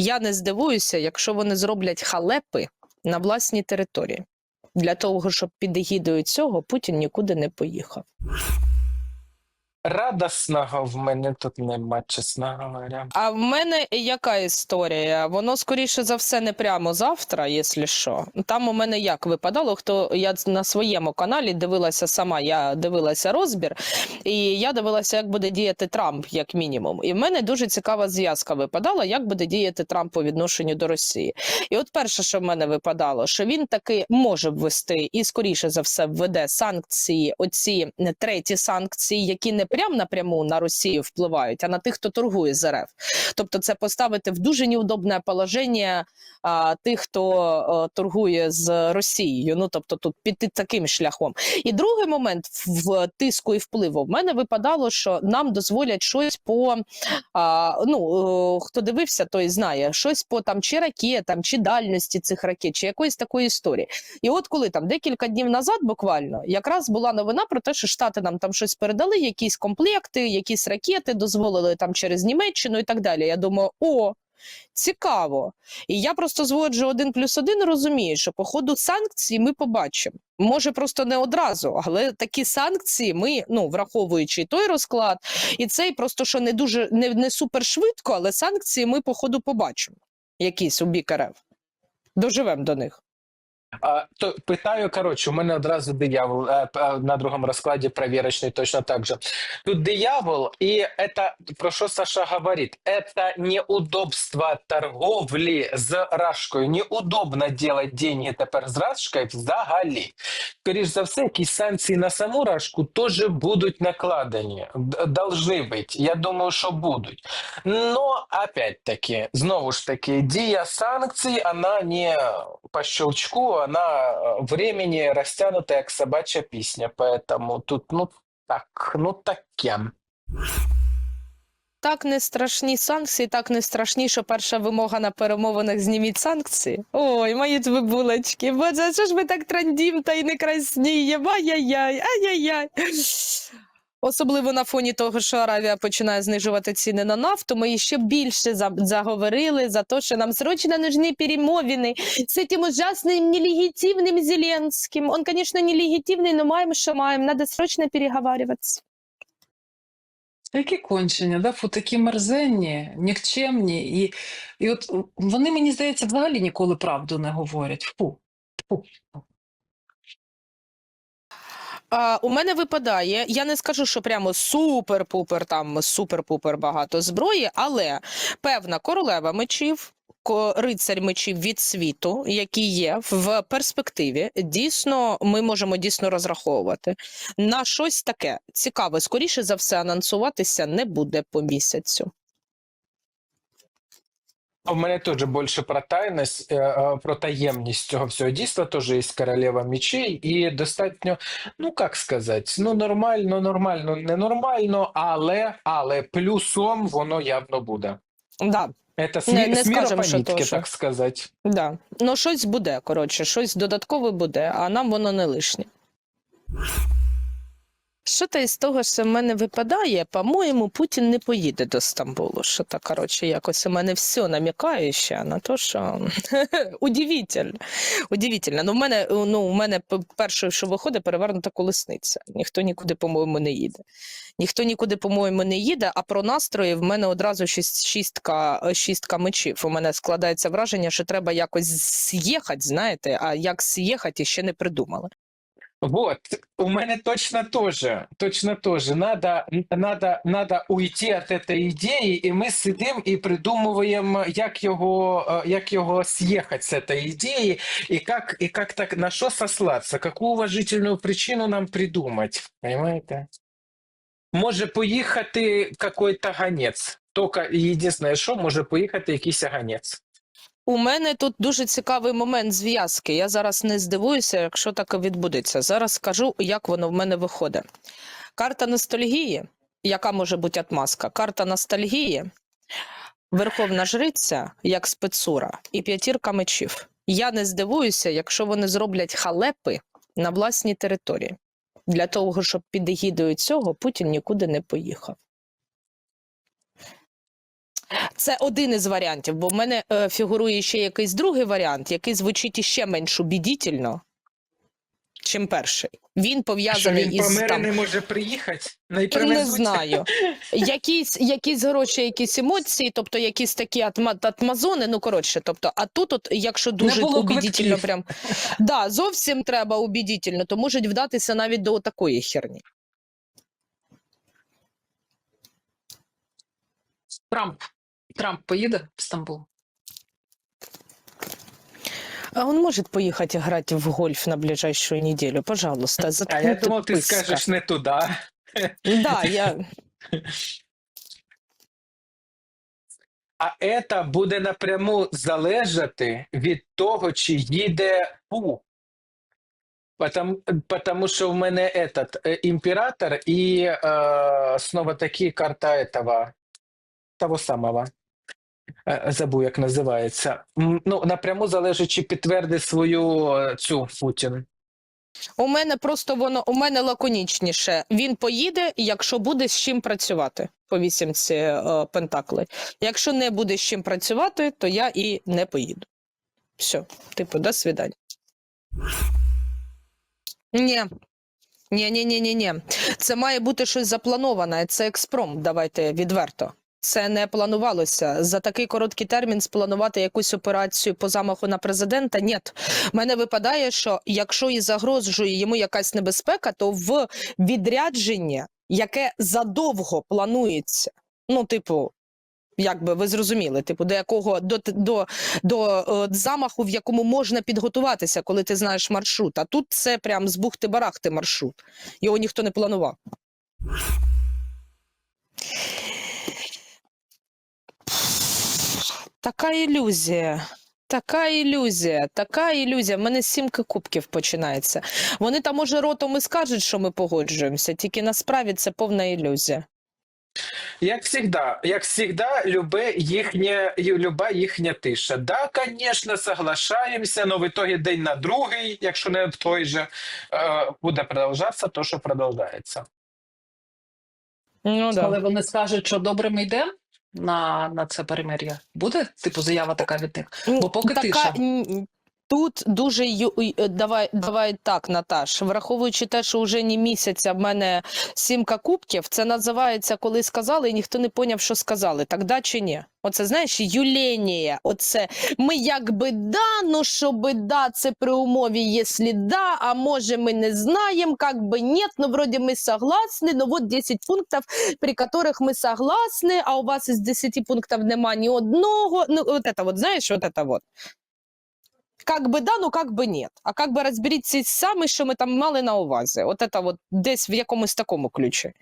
Я не здивуюся, якщо вони зроблять халепи на власній території. Для того, щоб під егідою цього Путін нікуди не поїхав. Радосного в мене тут нема, чесно говоря. А в мене яка історія? Воно скоріше за все не прямо завтра, якщо що. Там у мене як випадало, хто я на своєму каналі дивилася сама. Я дивилася розбір, і я дивилася, як буде діяти Трамп, як мінімум. І в мене дуже цікава зв'язка випадала, як буде діяти Трамп по відношенню до Росії. І от перше, що в мене випадало, що він таки може ввести і скоріше за все введе санкції, оці е, треті санкції, які не прям напряму на Росію впливають, а на тих, хто торгує з РФ. Тобто, це поставити в дуже неудобне положення а, тих, хто а, торгує з Росією. Ну тобто, тут піти таким шляхом. І другий момент в тиску і впливу в мене випадало, що нам дозволять щось по а, ну е, хто дивився, той знає щось по там чи ракетам, чи дальності цих ракет, чи якоїсь такої історії. І от коли там декілька днів назад, буквально якраз була новина про те, що Штати нам там щось передали, якісь комплекти, якісь ракети дозволили там через Німеччину і так далі. Я думаю, о. Цікаво, і я просто зводжу один плюс один. Розумію, що по ходу санкцій ми побачимо. Може, просто не одразу, але такі санкції ми, ну враховуючи той розклад, і цей просто що не дуже не, не супер швидко, але санкції ми по ходу побачимо. Якісь у бік РФ. Доживемо до них. А, то питаю, коротше, у мене одразу диявол е, п- е, на другому розкладі провірочний точно так же. Тут диявол, і это, про що Саша говорить, это неудобство торговлі з Рашкою. Неудобно делать деньги тепер з Рашкою взагалі. Скоріш за все, якісь санкції на саму Рашку теж будуть накладені. Д- Должны бути. Я думаю, що будуть. Но, опять-таки, знову ж таки, дія санкцій, вона не по щелчку, она э, времени растянута, як собачья пісня. Поэтому тут, ну, так, ну таке. Так не страшні санкції, так не страшні, що перша вимога на перемовинах зніміть санкції. Ой, мої ви булочки. Боже, що ж ми так трандім та й не красніємо? Ай-яй-яй, ай-яй-яй. Особливо на фоні того, що Аравія починає знижувати ціни на нафту, ми ще більше заговорили за те, що нам срочно нужны перемовини з цим ужасним нелегітимним Зеленським. Он, звісно, нелегітимний, но маємо, що маємо. Надо срочно переговарюватися. Які кончення, да? Фу, такі мерзенні, нікчемні. І, і от вони, мені здається, взагалі ніколи правду не говорять. Фу. Фу. А, у мене випадає, я не скажу, що прямо супер-пупер, там супер-пупер багато зброї, але певна королева мечів, рицарь мечів від світу, які є в перспективі, дійсно ми можемо дійсно розраховувати на щось таке цікаве. Скоріше за все, анонсуватися не буде по місяцю. У мене теж більше про тайність, е, е, про таємність цього всього дійства. Теж є королева мечей, і достатньо, ну як сказати, ну нормально, нормально, не нормально, але, але плюсом воно явно буде. Да, Это с, Не- не с мира скажем, по що то, що. так сказати. да. Ну, щось буде, коротше, щось додаткове буде, а нам воно не лишнє. Що то із того, що в мене випадає, по-моєму, Путін не поїде до Стамбулу. Що то, коротше, якось у мене все намікає на те, що удивительно. Удивительно. Ну, в мене, ну, у мене перше, що виходить, перевернута колесниця. Ніхто нікуди, по-моєму, не їде. Ніхто нікуди, по-моєму, не їде, а про настрої в мене одразу шістка, шістка мечів. У мене складається враження, що треба якось з'їхати, знаєте, а як з'їхати, ще не придумали. Вот, у мене точно тоже, точно тоже. Надо, надо, надо уйти от этой ідеї, і ми сидимо і придумуємо, як його, е, як його з'їхати з цієї ідеї, і як, і як так, на що сослатися, яку уважительну причину нам придумати, понимаете? Може поїхати якийсь ганець, тільки єдине, що може поїхати якийсь ганець. У мене тут дуже цікавий момент зв'язки. Я зараз не здивуюся, якщо так відбудеться. Зараз скажу, як воно в мене виходить. Карта ностальгії, яка може бути отмазка? Карта ностальгії, Верховна Жриця, як спецура, і п'ятірка мечів. Я не здивуюся, якщо вони зроблять халепи на власній території. Для того, щоб під егідою цього Путін нікуди не поїхав. Це один із варіантів, бо в мене е, фігурує ще якийсь другий варіант, який звучить іще менш убідітельно, чим перший. Він Що пов'язаний він із там, не може приїхати? не знаю. Якісь, якісь гроші, якісь емоції, тобто якісь такі атма, атмазони, ну коротше, тобто, а тут, от, якщо дуже квитків. прям да, зовсім треба убедительно, то можуть вдатися навіть до такої херні. Трамп. Трамп поїде в Стамбул. А он может поехать играть в гольф на ближайшую неделю, пожалуйста. А я заткни ты думав, ти пыска. скажеш не туди. Да, я А це буде напряму залежати від того, чи їде Пу. Потому, потому що в мене этот э, імператор і э, снова таки карта этого, того самого. Е, Забув, як називається. Ну, напряму залежить, чи підтвердить свою е, цю Путін. у мене просто воно у мене лаконічніше. Він поїде, якщо буде з чим працювати по вісімці е, пентаклей. Якщо не буде з чим працювати, то я і не поїду. Все, типу, до свидання. Ні. Ні, ні, ні, ні, ні. Це має бути щось заплановане. Це експром. Давайте відверто. Це не планувалося за такий короткий термін спланувати якусь операцію по замаху на президента. Ні, мене випадає, що якщо і загрожує йому якась небезпека, то в відрядження, яке задовго планується, ну, типу. Як би ви зрозуміли, типу, до якого до, до, до е, замаху, в якому можна підготуватися, коли ти знаєш маршрут. А тут це прям з бухти-барахти маршрут. Його ніхто не планував. Така ілюзія. Така ілюзія, така ілюзія. В мене сімка кубків починається. Вони там, може, ротом і скажуть, що ми погоджуємося, тільки насправді це повна ілюзія. Як всегда, як всегда, любе їхнє, люба їхня тиша. Да, конечно, соглашаємося, но в итоге день на другий, якщо не в той же, е, буде продовжатися то, що продовжається. Ну, да. Але вони скажуть, що добре ми йдемо на, на це перемир'я. Буде, типу, заява така від них? Ну, Бо поки тиша. н- Тут дуже ю- й- е, давай, давай так, Наташ. Враховуючи те, що вже ні місяця в мене сімка кубків, це називається, коли сказали, і ніхто не поняв, що сказали. Так да чи ні? Оце знаєш, юлєнія. Оце ми якби да, ну щоби да, це при умові, якщо да, а може ми не знаємо, как бы нет, ну вроде мы согласны, но вот 10 пунктов, при которых мы согласны, а у вас из 10 пунктов нема ні одного. Ну, вот это вот, знаєш, вот это вот. Как би да, ну как би нет. А как би розберіться саме, що ми там мали на увазі. От это вот десь в якомусь такому ключі.